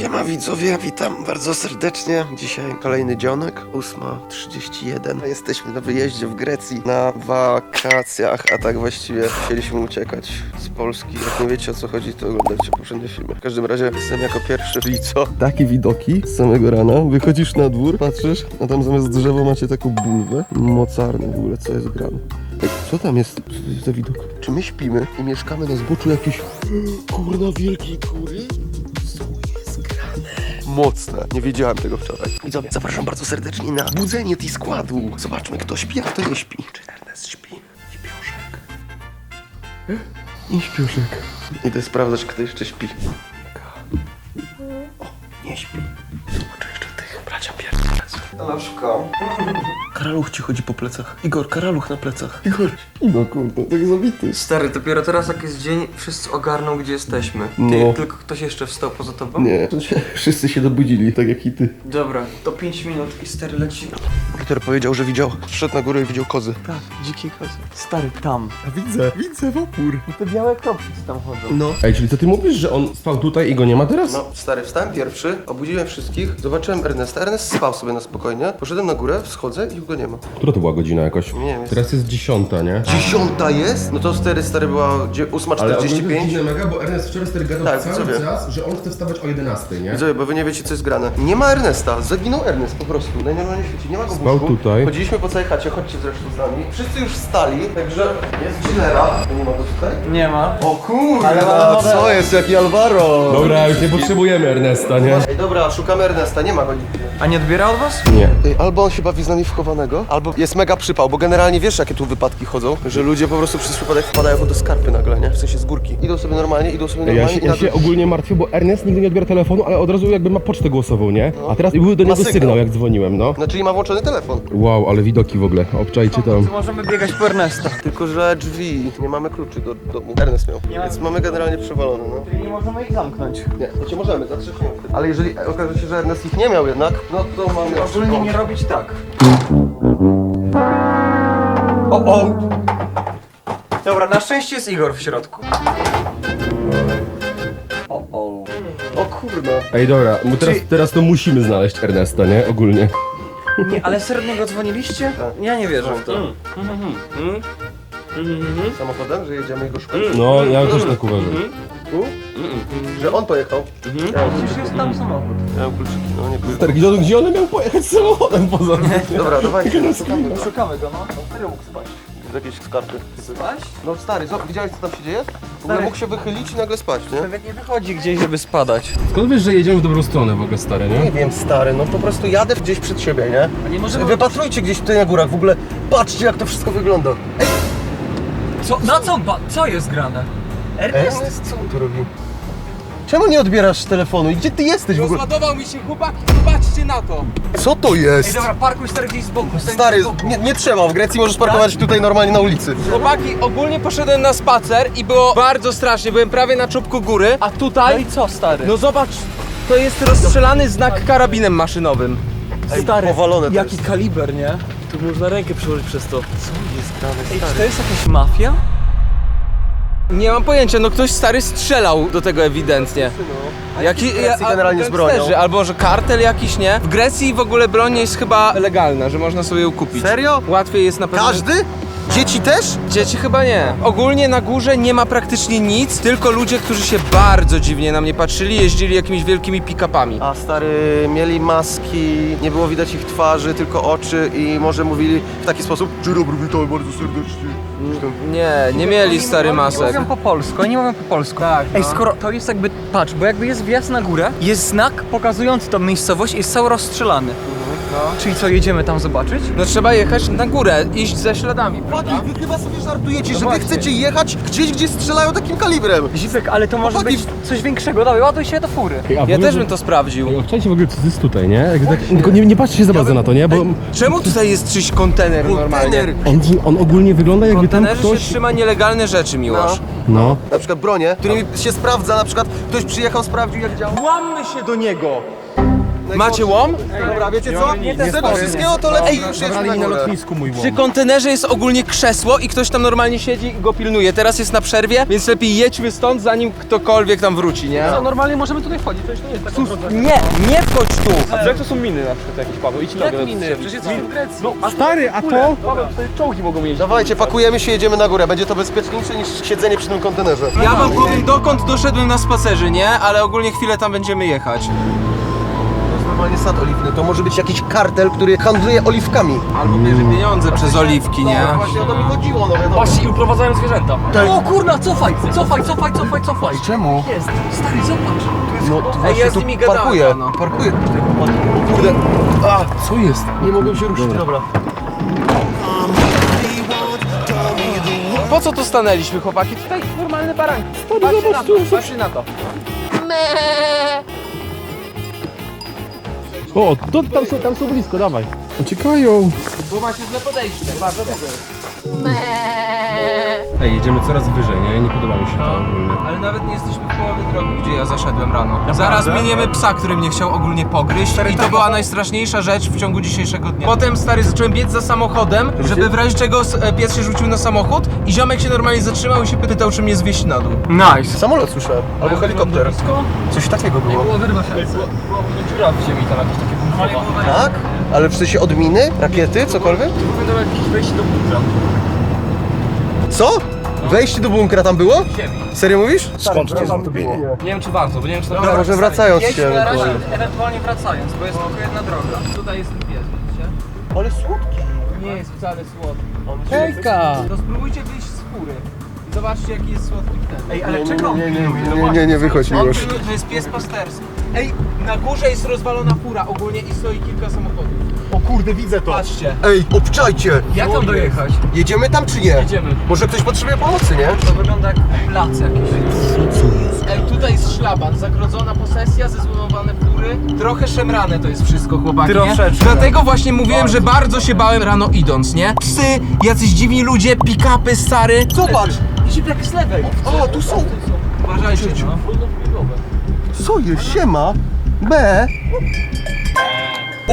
Siema widzowie, witam bardzo serdecznie. Dzisiaj kolejny dzionek, 8.31. Jesteśmy na wyjeździe w Grecji na wakacjach, a tak właściwie chcieliśmy uciekać z Polski. Jak nie wiecie o co chodzi, to oglądajcie poprzednie filmy. W każdym razie jestem jako pierwszy. I co? Takie widoki z samego rana. Wychodzisz na dwór, patrzysz, a tam zamiast drzewa macie taką bulwę. Mocarny w ogóle, co jest grane. Co tam jest? Za widok? Czy my śpimy i mieszkamy na zboczu jakiejś kurna wielkiej góry? Mocne. Nie wiedziałem tego wczoraj. Widzowie, zapraszam bardzo serdecznie na budzenie tej składu. Zobaczmy, kto śpi, a kto nie śpi. Czy Ernest śpi? Śpiuszek. Nie śpiuszek. Idę sprawdzać, kto jeszcze śpi. O, nie śpi. Zobaczę jeszcze tych bracia pierdolec. Laszka. Karaluch ci chodzi po plecach. Igor, karaluch na plecach. Igor, no kurde, tak zabity. Stary, dopiero teraz jak jest dzień, wszyscy ogarną gdzie jesteśmy. Ty, No. tylko ktoś jeszcze wstał poza tobą? Nie, wszyscy się dobudzili, tak jak i ty. Dobra, to 5 minut i stary leci. Peter powiedział, że widział, szedł na górę i widział kozy. Tak, dzikie kozy. Stary, tam. Widzę, widzę w opór. Te białe kropki co tam chodzą. No. Ej, czyli to ty mówisz, że on spał tutaj i go nie ma teraz? No, stary, wstałem pierwszy, obudziłem wszystkich, zobaczyłem Ernesta. Ernest spał sobie na spokojnie. Poszedłem na górę, wschodzę i go nie ma. Która to była godzina jakoś? Nie wiem, Teraz jest dziesiąta, nie? Dziesiąta jest? No to stary, stary była dzie- 8.45. mega, bo Ernest wczoraj stary gadał Tak, cały widzowie. czas, że on chce wstawać o 11, nie? Widzowie, bo wy nie wiecie, co jest grane. Nie ma Ernesta, zaginął Ernest po prostu. Świecie, nie ma go w Spał tutaj. Chodziliśmy po całej chacie, chodźcie zresztą z nami. Wszyscy już wstali, także jest chillera. Nie ma go tutaj? Nie ma. O kurde, Ale ma nowe- co jest, jaki Alvaro? Dobra, już nie potrzebujemy Ernesta, nie? Ej, dobra, szukamy Ernesta, nie ma go nigdzie. A nie odbiera od was? Nie. Ej, albo on się bawi z nami w chowanego, albo jest mega przypał, bo generalnie wiesz jakie tu wypadki chodzą, że ludzie po prostu przez przypadek wpadają do skarpy nagle, nie? W sensie z górki. Idą sobie normalnie, idą sobie Ja normalnie się, i ja nagle... się ogólnie martwię, bo Ernest nigdy nie odbiera telefonu, ale od razu jakby ma pocztę głosową, nie? A teraz był do Ma niego sygnał. sygnał, jak dzwoniłem, no. No czyli ma włączony telefon. Wow, ale widoki w ogóle. Obczajcie tam. To możemy biegać po Ernesta. Tylko, że drzwi, nie mamy kluczy do domu. Ernest miał. Więc mamy generalnie przewalone, no. Czyli nie możemy ich zamknąć. Nie, cię możemy, za trzech minut. Ale jeżeli okaże się, że Ernest ich nie miał jednak, no to mamy... Ogólnie nie robić tak. O, o! Dobra, na szczęście jest Igor w środku. O, o. O kurno. Ej, dobra, my teraz, teraz to musimy znaleźć Ernesta, nie? Ogólnie. Nie, ale serio go dzwoniliście? Ja nie wierzę w to. Samochodem, że jedziemy i go szukać? No, ja też tak uważam. Tu? Że on pojechał. Ja mam Przecież jest tam samochód. Ja mam kluczyki, no nie pojechał. Stary, gdzie, gdzie on miał pojechać samochodem poza tym? Dobra, dawajcie, szukamy go. Szukamy go, no. Serio mógł spać. Z jakiejś skarpy. Spać? No stary, zobacz, widziałeś co tam się dzieje? W ogóle Stary. mógł się wychylić i nagle spać, nie? Nawet nie wychodzi gdzieś, żeby spadać. Skąd wiesz, że jedziemy w dobrą stronę w ogóle, stary, nie? Nie wiem, stary, no po prostu jadę gdzieś przed siebie, nie? A nie możemy... Wypatrujcie gdzieś tutaj na górach, w ogóle patrzcie jak to wszystko wygląda. Co, na co, ba, co jest grane? Ernest? Ernest, co on tu robi? Czemu nie odbierasz telefonu i gdzie ty jesteś w ogóle? Rozładował mi się chłopaki, zobaczcie na to! Co to Ej, jest? dobra, parkuj stary gdzieś z boku. stań Stary, z boku. nie, nie trzeba, w Grecji możesz parkować tutaj normalnie na ulicy. Chłopaki, ogólnie poszedłem na spacer i było bardzo strasznie, byłem prawie na czubku góry, a No tutaj, i co, stary? no zobacz, to jest rozstrzelany znak karabinem maszynowym. Ej, stary, powalone to jaki jest. kaliber, nie? Tu można rękę przełożyć przez to. jest grane, Ej, czy to jest jakaś mafia? Nie mam pojęcia, no ktoś stary strzelał do tego ewidentnie. Jaki, Grecji a- generalnie z bronią. gangsterzy, Albo może kartel jakiś, nie? W Grecji w ogóle broń jest chyba legalna, że można sobie ją kupić. Serio? Łatwiej jest na pewno... Każdy? Dzieci też? Dzieci chyba nie. Ogólnie na górze nie ma praktycznie nic, tylko ludzie, którzy się bardzo dziwnie na mnie patrzyli, jeździli jakimiś wielkimi pick-upami. A stary, mieli maski, nie było widać ich twarzy, tylko oczy i może mówili w taki sposób Dzień dobry, witam bardzo serdecznie. Nie, nie mieli stary Oni masek. mówią po polsku, oni mówią po polsku. Tak, Ej, no. skoro to jest jakby, patrz, bo jakby jest wjazd na górę, jest znak pokazujący tą miejscowość i jest cały rozstrzelany. Czyli co, jedziemy tam zobaczyć? No trzeba jechać na górę, iść ze śladami. Chłopaki, wy chyba sobie żartujecie, że wy właśnie. chcecie jechać gdzieś, gdzie strzelają takim kalibrem. Zipek, ale to może Chłopaki- być coś większego, dawaj, ładuj się do fury. Ej, a Ja też bym to sprawdził. Obczajcie w ogóle, co jest tutaj, nie? Jak tak, tylko nie, nie patrzcie się za bardzo na to, nie? Bo Czemu tutaj jest czyś kontener normalnie? Kontener. on, on ogólnie wygląda W jakby tam kontenerze ktoś... się trzyma nielegalne rzeczy, Miłosz. No. Na przykład bronie, którymi się sprawdza, na przykład ktoś przyjechał, sprawdził jak działa. Łammy się do niego! Macie łom? Dobra, wiecie co? Z tego wszystkiego to lepiej już Zabrali na górę. lotnisku mój Przy kontenerze jest ogólnie krzesło i ktoś tam normalnie siedzi i go pilnuje. Teraz jest na przerwie, więc lepiej jedźmy stąd, zanim ktokolwiek tam wróci, nie? No normalnie możemy tutaj wchodzić, to już nie jest tak naprawdę. Nie, nie wchodź tu! A jak to są miny na przykład jakieś, Paweł? Idź Jak miny? Przecież jesteśmy w Grecji. No, Stary, a to? Paweł, tutaj czołgi mogą jeździć. Dawajcie, pakujemy się, jedziemy na górę. Będzie to bezpieczniejsze niż siedzenie przy tym kontenerze. Ja wam powiem dokąd doszedłem na spacerze, nie? Ale ogólnie chwilę tam będziemy jechać. To jest normalnie sad oliwny. To może być jakiś kartel, który handluje oliwkami. Albo bierze pieniądze przez oliwki, nie? No właśnie o to mi chodziło, no wiadomo. Właśnie i uprowadzają zwierzęta. O kurna, cofaj, cofaj, cofaj, cofaj, cofaj. Czemu? Jest, stary, zobacz. No to właśnie ja z tu nimi gadałem, parkuję. no. Parkuję tutaj, chłopaki. O kurde. A, Co jest? nie mogłem się ruszyć, dobra. Po co tu stanęliśmy, chłopaki? Tutaj normalne baranki. Patrzcie na to, patrzcie na to. O, to, tam, są, tam są blisko, dawaj. Uciekają. Tu macie źle podejście. Bardzo dobrze. Ej, jedziemy coraz wyżej, nie? Nie podoba mi się to ogólnie. Ale nawet nie jesteśmy w połowie drogi, gdzie ja zaszedłem rano. Zaraz miniemy psa, który mnie chciał ogólnie pogryźć i to była najstraszniejsza rzecz w ciągu dzisiejszego dnia. Potem, stary, zacząłem biec za samochodem, żeby w razie czego s- e, pies się rzucił na samochód i ziomek się normalnie zatrzymał i się pytał, czy mnie zwieść na dół. Nice. Samolot słyszałem. Albo helikopter. Coś takiego było. Było wyrwa się. Dziura w ziemi tam jakieś takie. Tak? Ale w sensie od miny? Rakiety? Cokolwiek? Będą jakieś wejście do bunkra. Co? Wejście do bunkra tam było? Serio mówisz? Skąd to było? Nie wiem czy warto, bo nie wiem czy to Dobra, może wracając się Jedźmy na razie, ewentualnie. wracając, bo jest tylko jedna droga. Tutaj jest ten pies, widzicie? Ale słodki. Nie jest wcale słodki. Hejka! To spróbujcie wyjść z fury. Zobaczcie, jaki jest słodki wtedy. Ej, ale czego on pilnuje? Nie, nie, nie, wychodź On już. pilnuje, to jest pies pasterski. Ej, na górze jest rozwalona fura ogólnie i stoi kilka samochodów. O kurde, widzę to. Patrzcie. Ej, obczajcie! Jak tam dojechać? Jedziemy tam czy nie? Jedziemy. Może ktoś potrzebuje pomocy, nie? To wygląda jak plac jakiś. Ej, tutaj jest szlaban, zagrodzona posesja, zezłomowane fury. Trochę szemrane to jest wszystko, chłopaki, nie? Troszeczkę. Dlatego właśnie mówiłem, że bardzo się bałem rano idąc, nie? Psy, jacyś dziwni ludzie, pick-upy, stary. Zobacz! Idzie jak z lewej. O, tu są! Uważajcie, no. Co jest? Siema! B!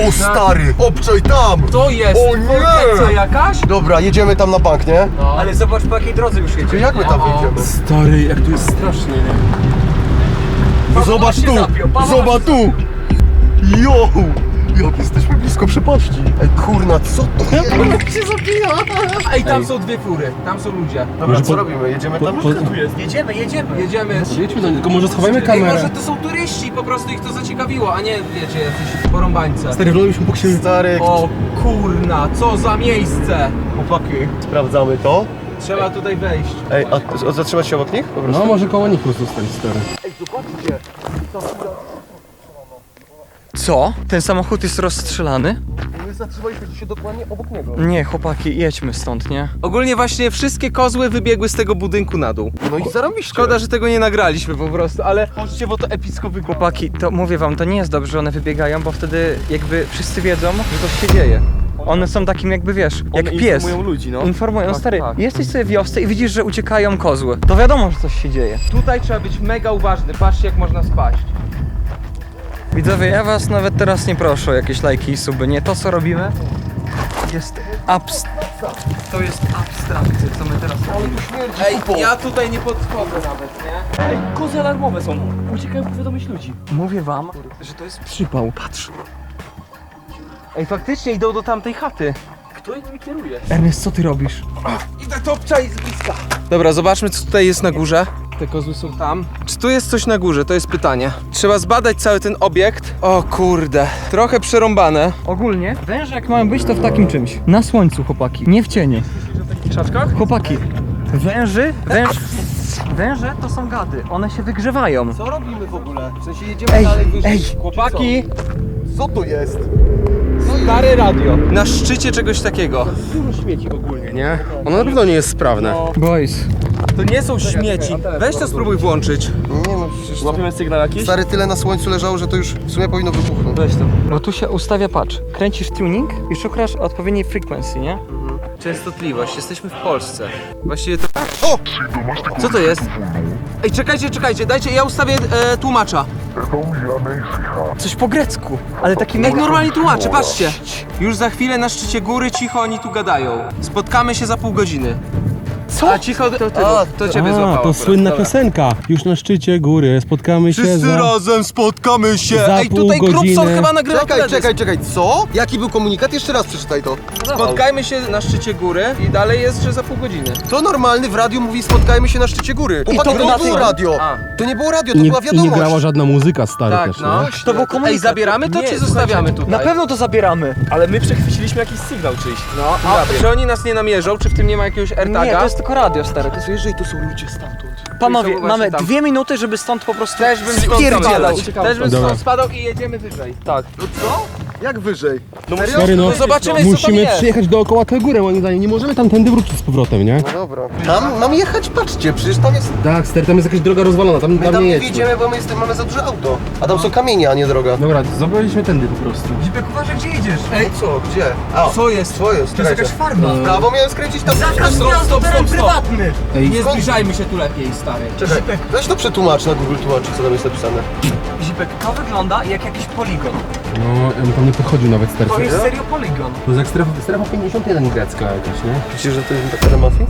O stary! Obczaj tam! To jest O nie! jakaś? Dobra, jedziemy tam na bank, nie? Ale zobacz po jakiej drodze już Czy jedzie. jak my tam wejdziemy? Stary, jak tu jest strasznie, nie? Zobacz tu! zapiął, Paweł Zobacz tu! Jo! Jak jesteśmy blisko przepaści. Ej, kurna, co to jest? Jak się zabija? Ej, tam są dwie fury, tam są ludzie. Dobra, co robimy? Jedziemy tam? po- Jedziemy, jedziemy. Jedziemy. Jedźmy do niego, może schowajmy Ej, kamerę. może to są turyści, po prostu ich to zaciekawiło, a nie, wiecie, jacyś porąbańce. Stary, wlądliśmy po księżycu. Stary, O kurna, co za miejsce! chłopaki, sprawdzamy to. Trzeba tutaj wejść. Ej, a, a zatrzymać się obok nich? Po prostu? No, może koło nich po prostu stać, stary. Co? Ten samochód jest rozstrzelany? My zatrzymaliśmy się dokładnie obok niego. Nie, chłopaki, jedźmy stąd, nie? Ogólnie właśnie wszystkie kozły wybiegły z tego budynku na dół. No i zarobiście. Szkoda, że tego nie nagraliśmy po prostu, ale chodźcie, bo to epicko wygląda. Chłopaki, to mówię wam, to nie jest dobrze, że one wybiegają, bo wtedy jakby wszyscy wiedzą, że coś się dzieje. One są takim jakby, wiesz, jak pies. informują ludzi, no. Informują, Tak, stary, tak. jesteś sobie w wiosce i widzisz, że uciekają kozły. To wiadomo, że coś się dzieje. Tutaj trzeba być mega uważny, patrzcie jak można spaść. Widzowie, ja was nawet teraz nie proszę o jakieś lajki i suby, nie? To, co robimy jest abst... To jest abstrakcja, co my teraz robimy. Ej, ja tutaj nie podchodzę nawet, nie? Ej, kozy alarmowe są. Uciekają powiadomić ludzi. Mówię wam, że to jest przypał. Patrz. Ej, faktycznie idą do tamtej chaty. Kto nimi kieruje? Ernest, co ty robisz? Idę to obczaić z bliska. Dobra, zobaczmy co tutaj jest na górze. Te kozły są tam. Czy tu jest coś na górze? To jest pytanie. Trzeba zbadać cały ten obiekt. O kurde, trochę przerąbane. Ogólnie, węże jak mają być, to w takim czymś. Na słońcu, chłopaki, nie w cieniu. krzaczkach? Chłopaki, węży, węż... Węże to są gady, one się wygrzewają. Co robimy w ogóle? W sensie jedziemy Ej, dalej wyżej. ej, Chłopaki, Co to jest? Stare radio. Na szczycie czegoś takiego. Dużo śmieci ogólnie, nie? Ono na pewno nie jest sprawne. Boys, To nie są śmieci. Weź to spróbuj włączyć. Nie no, przecież to... Łapiemy sygnał jakiś? Stary, tyle na słońcu leżało, że to już w sumie powinno wybuchnąć. Weź to. bo tu się ustawia, patrz, kręcisz tuning i szukasz odpowiedniej frequencji, nie? Częstotliwość, jesteśmy w Polsce. Właściwie to... O! Co to jest? Ej, czekajcie, czekajcie, dajcie, ja ustawię e, tłumacza. Coś po grecku, ale takim Jak normalnie tłumaczy, patrzcie. Już za chwilę na szczycie góry cicho oni tu gadają. Spotkamy się za pół godziny. Co? A cicho, to, ty, to ciebie A, złapało. to akurat. słynna Dobra. piosenka. Już na szczycie góry, spotkamy się Wszyscy za... razem spotkamy się. za Ej, pół tutaj Grubson godziny. chyba nagrywa Czekaj, teledysk. czekaj, czekaj, co? Jaki był komunikat? Jeszcze raz przeczytaj to. Spotkajmy się na szczycie góry i dalej jest, że za pół godziny. To normalny w radiu mówi spotkajmy się na szczycie góry. I Chłopaki, to to nie było radio. A. To nie było radio, to Nie, była I nie wiadomość. grała żadna muzyka stary Tak, też, no. nie? To był komunikat. Ej, zabieramy to Nie, czy słuchajcie, zostawiamy tutaj? Na pewno to zabieramy. Ale my przechwyciliśmy jakiś sygnał czyjś. No, a czy oni nas nie namierzą? Czy w tym nie ma jakiegoś AirTaga? Nie, to jest tylko radio, stary. To jest... Jeżeli to są ludzie stamtąd. Panowie, mamy tam. dwie minuty, żeby stąd po prostu Też bym stąd spierdzielać. spadał. Też bym Dobra. stąd spadał i jedziemy wyżej. Tak. Jak wyżej? No Serio? Stary, no, No zobaczymy, co tam musimy jest. przyjechać dookoła tę górę, moim zdaniem. Nie możemy tamtędy wrócić z powrotem, nie? No dobra. Tam mam jechać, patrzcie, przecież tam jest... Tak, stary, tam jest jakaś droga rozwalona, tam, My tam tam nie nie jedźmy. wjedziemy, bo my jest, mamy za duże auto. A tam są kamienie, a nie droga. Dobra, zabraliśmy tędy po prostu. Zipek, uważaj, gdzie jedziesz? Ej, co? Gdzie? A, Co jest? co jest? To jest jakaś farma. W prawo miałem skręcić tam. Zakaz Stop, stop, teren stop, stop. prywatny. Ej, Nie zbliżajmy się tu lepiej, stary. Czekaj, weź to przetłumacz na Google tłumaczy, co tam jest napisane. Zipek, to wygląda jak jakiś poligon. No, ja bym tam nie podchodził nawet, stary. To jest serio poligon. To jest jak strefa, strefa 51 grecka jakaś, nie? Myślisz, że to jest taka mafii?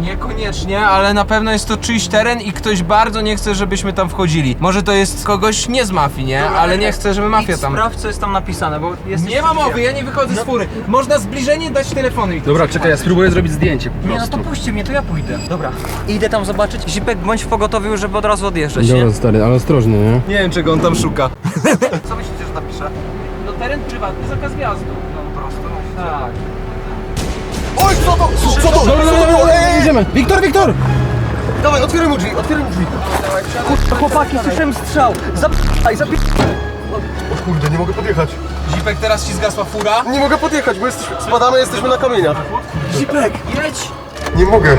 Niekoniecznie, ale na pewno jest to czyjś teren i ktoś bardzo nie chce, żebyśmy tam wchodzili. Może to jest kogoś nie z mafii, nie? Ale nie chce, żeby mafia tam... Sprawdź, co jest tam napisane, bo jest... Nie ma mowy, ja nie wychodzę z fury. Można zbliżenie dać telefonu i to Dobra, czekaj, ja spróbuję zrobić zdjęcie po Nie, no to puśćcie mnie, to ja pójdę. Dobra. Idę tam zobaczyć. Zipek, bądź w pogotowiu, żeby od razu odjeżdżać, nie? Dobra, stary, ale ostrożnie, nie? Nie wiem, czego on tam szuka. Co myślicie, napiszę? No teren prywatny, zakaz wjazdu. No prosto. Tak. Oj, co to? Co to? Dobra, dobra, dobra, dobra, jedziemy! Wiktor, Wiktor! Dawaj, otwieraj mu drzwi, otwieraj mu drzwi. Kurwa, chłopaki, słyszałem strzał. Zapaj, zapij. O kurde, nie mogę podjechać. Zipek, teraz ci zgasła fura. Nie mogę podjechać, bo jesteśmy, spadamy, jesteśmy na kamieniach. Zipek, jedź. Nie mogę.